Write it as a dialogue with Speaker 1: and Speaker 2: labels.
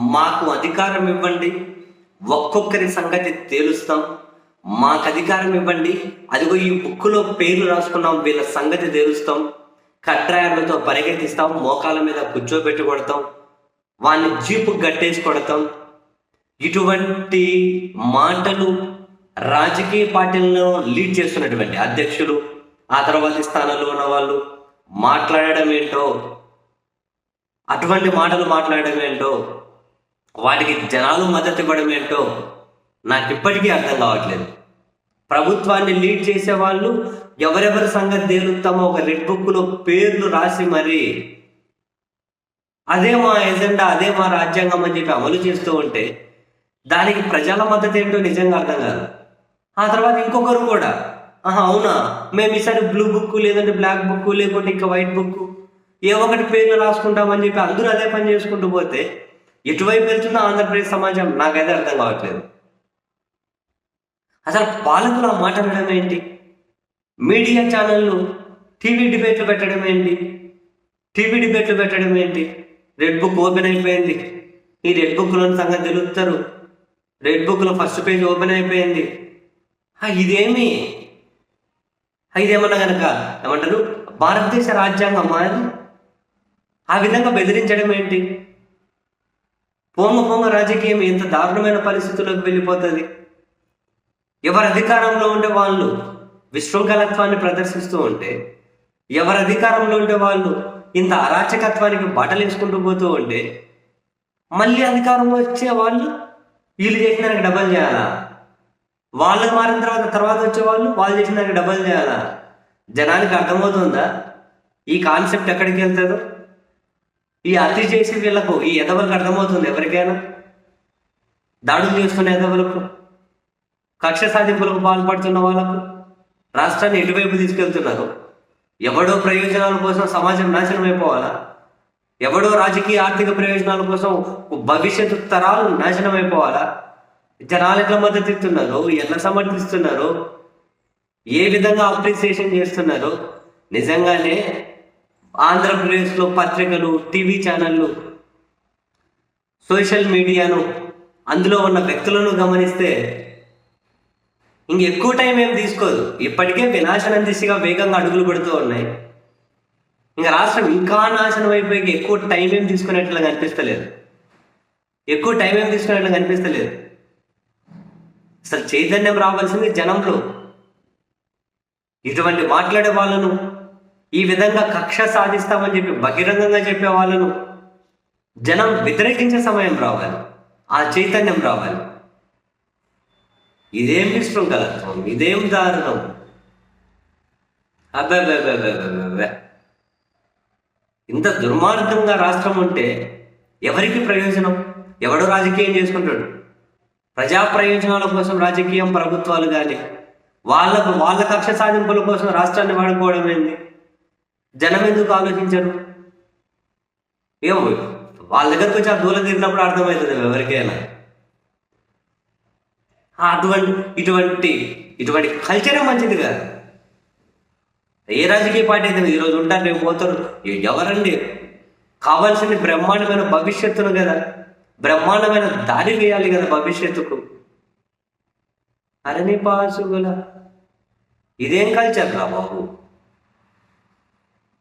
Speaker 1: మాకు అధికారం ఇవ్వండి. ఒక్కొక్కరి సంగతి తేలుస్తాం. మాకు అధికారం ఇవ్వండి. అదిగో ఈ బుక్కులో పేర్లు రాసుకున్నాం. వీళ్ళ సంగతి తేలుస్తాం. కట్రాయర్లతో పరిగెత్తిస్తాం. మోకాల మీద కూర్చోబెట్టి కొడతాం. వాళ్ళని జీపు గట్టేసి కొడతాం. ఇటువంటి మాటలు రాజకీయ పార్టీలను లీడ్ చేస్తున్నటువంటి అధ్యక్షులు ఆ తర్వాత స్థానంలో ఉన్న వాళ్ళు మాట్లాడడం ఏంటో అటువంటి మాటలు మాట్లాడడం ఏంటో వాటికి జనాలు మద్దతు ఇవ్వడం ఏంటో నాకు ఇప్పటికీ అర్థం కావట్లేదు. ప్రభుత్వాన్ని లీడ్ చేసే వాళ్ళు ఎవరెవరి సంగతి తేలుతామో ఒక రెడ్ బుక్లో పేర్లు రాసి మరి అదే మా ఎజెండా అదే మా రాజ్యాంగం అని చెప్పి అమలు చేస్తూ ఉంటే దానికి ప్రజల మద్దతు ఏంటో నిజంగా అర్థం కాదు. ఆ తర్వాత ఇంకొకరు కూడా ఆహా అవునా? మేము ఈసారి బ్లూ బుక్ లేదంటే బ్లాక్ బుక్ లేకుంటే ఇంకా వైట్ బుక్ ఏ ఒకటి పేర్లు రాసుకుంటామని చెప్పి అందరూ అదే పని చేసుకుంటూ పోతే ఎటువైపు వెళ్తుందో ఆంధ్రప్రదేశ్ సమాజం నాకైతే అర్థం కావట్లేదు. అసలు పాలకులు ఆ మాట అనడం ఏంటి? మీడియా ఛానళ్ళు టీవీ డిబేట్లు పెట్టడం ఏంటి? టీవీ డిబేట్లు పెట్టడం ఏంటి? రెడ్ బుక్ ఓపెన్ అయిపోయింది. ఈ రెడ్ బుక్లోని సంగతి తెలుస్తారు. రెడ్ బుక్లో ఫస్ట్ పేజ్ ఓపెన్ అయిపోయింది. ఇదేమి? ఇదేమన్నా కనుక ఏమంటారు? భారతదేశ రాజ్యాంగం మాది ఆ విధంగా బెదిరించడం ఏంటి? పొంగ పొంగ రాజకీయం ఎంత దారుణమైన పరిస్థితుల్లోకి వెళ్ళిపోతుంది. ఎవరు అధికారంలో ఉండే వాళ్ళు విశృంఖలత్వాన్ని ప్రదర్శిస్తూ ఉంటే ఎవరు అధికారంలో ఉండే వాళ్ళు ఇంత అరాచకత్వానికి బట్టలు వేసుకుంటూ పోతూ ఉంటే మళ్ళీ అధికారంలో వచ్చే వాళ్ళు వీళ్ళు చేసిన దానికి డబల్ చేయాలా? వాళ్ళు మారిన తర్వాత తర్వాత వచ్చే వాళ్ళు వాళ్ళు చేసిన దానికి డబల్ చేయాలా? జనానికి అర్థమవుతుందా? ఈ కాన్సెప్ట్ ఎక్కడికి వెళ్తుందో? ఈ అతి చేసే వీళ్ళకు ఈ ఎదవలకు అర్థమవుతుంది ఎవరికైనా? దాడులు చేసుకునే ఎదవలకు కక్ష సాధింపులకు పాల్పడుతున్న వాళ్ళకు రాష్ట్రాన్ని ఎటువైపు తీసుకెళ్తున్నారు. ఎవడో ప్రయోజనాల కోసం సమాజం నాశనం అయిపోవాలా? ఎవడో రాజకీయ ఆర్థిక ప్రయోజనాల కోసం భవిష్యత్తు తరాలు నాశనం అయిపోవాలా? జనాలు ఎట్లా మద్దతు ఇస్తున్నారు? ఎట్లా సమర్థిస్తున్నారు? ఏ విధంగా అప్రిసియేషన్ చేస్తున్నారు? నిజంగానే ఆంధ్రప్రదేశ్లో పత్రికలు టీవీ ఛానళ్ళు సోషల్ మీడియాను అందులో ఉన్న వ్యక్తులను గమనిస్తే ఇంక ఎక్కువ టైం ఏం తీసుకోదు. ఇప్పటికే వినాశనం దిశగా వేగంగా అడుగులు పెడుతూ ఉన్నాయి. ఇంకా రాష్ట్రం ఇంకా నాశనం అయిపోయి ఎక్కువ టైం ఏం తీసుకునేట్లా కనిపిస్తలేదు. ఎక్కువ టైం ఏం తీసుకునేట్లా కనిపిస్తలేదు. అసలు చైతన్యం రావాల్సింది జనంలో. ఇటువంటి మాట్లాడే వాళ్ళను ఈ విధంగా కక్ష సాధిస్తామని చెప్పి బహిరంగంగా చెప్పే వాళ్ళను జనం వ్యతిరేకించే సమయం రావాలి. ఆ చైతన్యం రావాలి. ఇదేం విశృంఖలత్వం ఇదేం దారుణం అబ్బే ఇంత దుర్మార్గంగా రాష్ట్రం ఉంటే ఎవరికి ప్రయోజనం? ఎవడో రాజకీయం చేసుకుంటాడు? ప్రజా ప్రయోజనాల కోసం రాజకీయం ప్రభుత్వాలు కానీ వాళ్ళకు వాళ్ళ కక్ష సాధింపుల కోసం రాష్ట్రాన్ని వాడుకోవడం ఏంది? జనం ఎందుకు ఆలోచించరు? ఏమో వాళ్ళ దగ్గరకు వచ్చి ఆ దూల తీరినప్పుడు అర్థమవుతుంది ఎవరికైనా. అటువంటి ఇటువంటి ఇటువంటి కల్చరే మంచిది కాదు. ఏ రాజకీయ పార్టీ అయితే ఈరోజు ఉంటారు రేపు పోతారు ఎవరండి? కావాల్సింది బ్రహ్మాండమైన భవిష్యత్తును కదా. బ్రహ్మాండమైన దారి వేయాలి కదా భవిష్యత్తుకు. అరణి పాసుగుల. ఇదేం కల్చర్ రా బాబు?